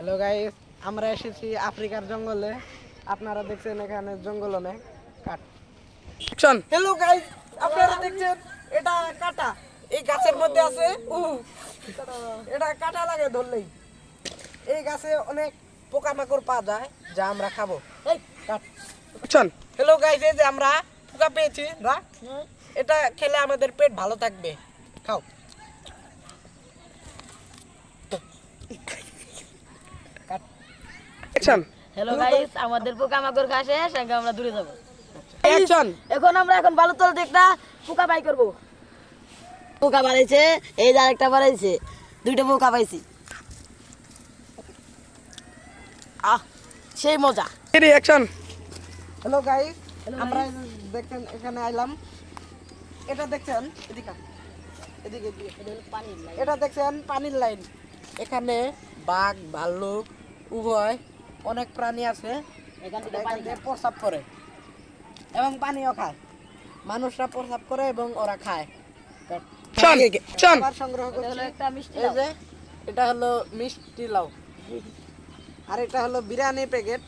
Hello guys আমরা এসেছি আফ্রিকার জঙ্গলে। আপনারা দেখছেন এখানে জঙ্গল অনেক শোন হ্যালো গাইস আপনারা দেখছেন এটা কাটা। এই গাছের মধ্যে আছে উ এটা কাটা লাগে ধরলেই। এই গাছে অনেক পোকামাকড় পাওয়া যায় যা আমরা খাব। এই কাট। শোন হ্যালো গাইস এই যে আমরা পোকা পেয়েছি রাখ। এটা খেলে আমাদের পেট ভালো থাকবে। খাও। অ্যাকশন। হ্যালো গাইস আমাদের পোকামাকড় খাওয়া শেষ আমরা দূরে যাব। অ্যাকশন। এখন আমরা এখন ভালো তল একটা পোকা বাই করব। পোকা বাড়াইছে এই যে আরেকটা বাড়াইছে দুইটা পোকা পাইছি। আহ সেই মজা। রিঅ্যাকশন হ্যালো গাইস আমরা দেখেন এখানে আইলাম। এটা দেখছেন। এদিকে এদিকে। এটা দেখছেন পানির লাইন। এখানে বাঘ ভাল্লুক উভয় অনেক প্রাণী আছে এখান থেকে প্রস্রাব করে এবং পানিও খায়। মানুষরা প্রস্রাব করে এবং ওরা খায়। সংগ্রহ করছি। একটা মিষ্টি এই যে এটা হলো মিষ্টি লাউ। আর এটা হলো বিরিয়ানি প্যাকেট।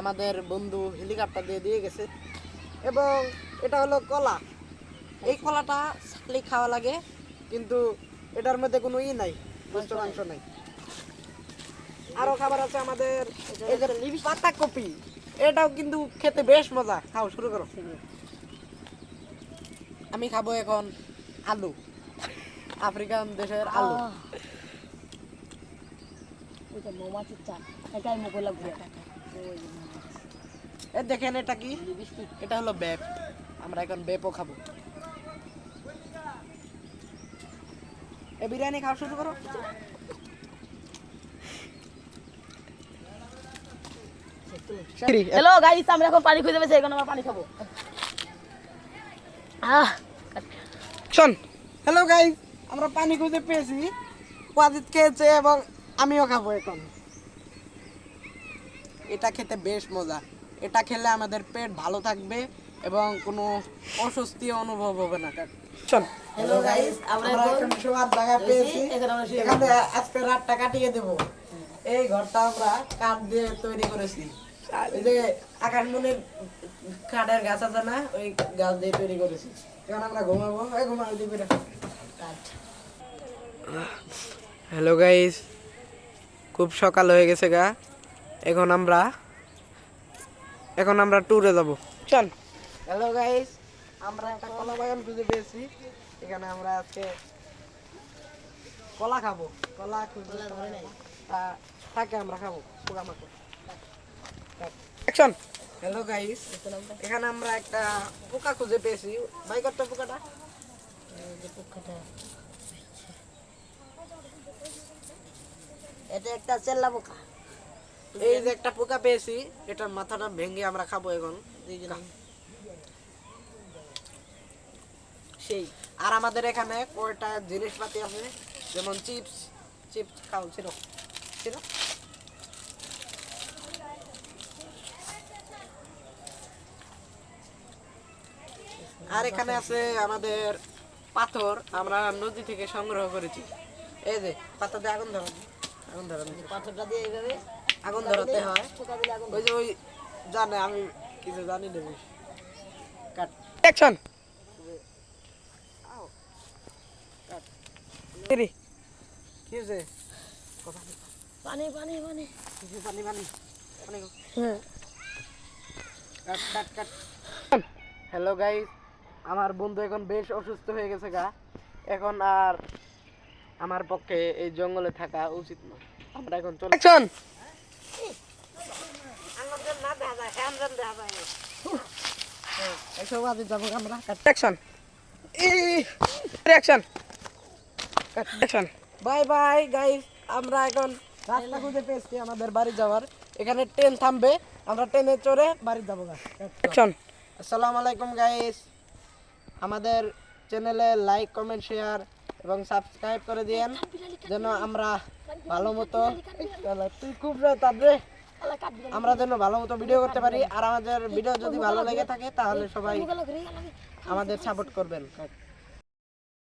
আমাদের বন্ধু হেলিকপ্টার দিয়ে দিয়ে গেছে। এবং এটা হলো কলা। এই কলাটা ছাকলি খাওয়া লাগে কিন্তু এটার মধ্যে কোনো ই নাই মাংস মাংস নাই। আরও খাবার আছে আমাদের এই যে পাতা কপি এটাও কিন্তু খেতে বেশ মজা। খাও শুরু করো। আমি খাব এখন আলু। আফ্রিকান দেশের আলু। মৌমাছির চান এটাই মুখ লাগবে এ দেখেন এটা কি? এটা হলো বেপ। আমরা এখন বেপও খাব। এ বিরিয়ানি খাওয়া শুরু করো। হ্যালো গাইস আমরা এখন পানি খুঁজে পেয়েছি এখন আমরা পানি খাব। শোন হ্যালো গাইস আমরা পানি খুঁজে পেয়েছি ওয়াজিদ খেয়েছে এবং আমিও খাব এখন। এটা খেতে বেশ মজা। এটা খেলে আমাদের পেট ভালো থাকবে এবং কোনো অস্বস্তি অনুভব হবে না শোন হ্যালো গাইস আমরা এখন জায়গা পেয়েছি। এখানে আজকে রাতটা কাটিয়ে দেব। এই ঘরটা আমরা কাঠ দিয়ে তৈরি করেছি। যে কাঠের গাছ আছে না ওই গাছ দিয়ে তৈরি করেছি। এখন আমরা ঘুমাবো। এই ঘুমাবো দিবি হ্যালো গাইস খুব সকাল হয়ে গেছে গা। এখন আমরা এখন আমরা ট্যুরে যাব। চল। হ্যালো গাইস আমরা একটা কলা বাগান খুঁজে পেয়েছি। এখানে আমরা আজকে কলা খাব। কলা খুঁজে তা থাকে আমরা খাব। পোকামাকড়। অ্যাকশন হ্যালো গাইস এখানে আমরা একটা পোকা খুঁজে পেয়েছি। ভাই কত পোকাটা? এটা একটা চেল্লা পোকা। এই যে একটা পোকা পেয়েছি এটার মাথাটা ভেঙে আমরা খাব এখন। সেই। আর আমাদের এখানে কয়টা জিনিসপাতি আছে? যেমন চিপস চিপস খাও ছিল ছিল আর এখানে আছে আমাদের পাথর আমরা নদী থেকে সংগ্রহ করেছি। এই যে পাথর দিয়ে আগুন ধরা আগুন ধরা পাথরটা দিয়ে এইভাবে আগুন ধরাতে হয়। ওই যে ওই জানে আমি কিছু জানি না বেশি। কাট। অ্যাকশন কি হয়েছে? কথা। পানি পানি পানি। কিছু পানি পানি পানি হ্যাঁ। কাট কাট কাট। হ্যালো গাইস আমার বন্ধু এখন বেশ অসুস্থ হয়ে গেছে গা। এখন আর আমার পক্ষে এই জঙ্গলে থাকা উচিত নয় আমরা এখন চলে অ্যাকশন! বাই বাই গাইস আমরা এখন রাস্তা খুঁজে পেয়েছি আমাদের বাড়ি যাওয়ার। এখানে ট্রেন থামবে আমরা ট্রেনে চড়ে বাড়ি যাব অ্যাকশন! আসসালামু আলাইকুম গাইস। আমাদের চ্যানেলে লাইক, কমেন্ট, শেয়ার এবং সাবস্ক্রাইব করে দিয়েন, যেন আমরা ভালো মতো তুই খুব রে আমরা যেন ভালো মতো ভিডিও করতে পারি। আর আমাদের ভিডিও যদি ভালো লেগে থাকে, তাহলে সবাই আমাদের সাপোর্ট করবেন।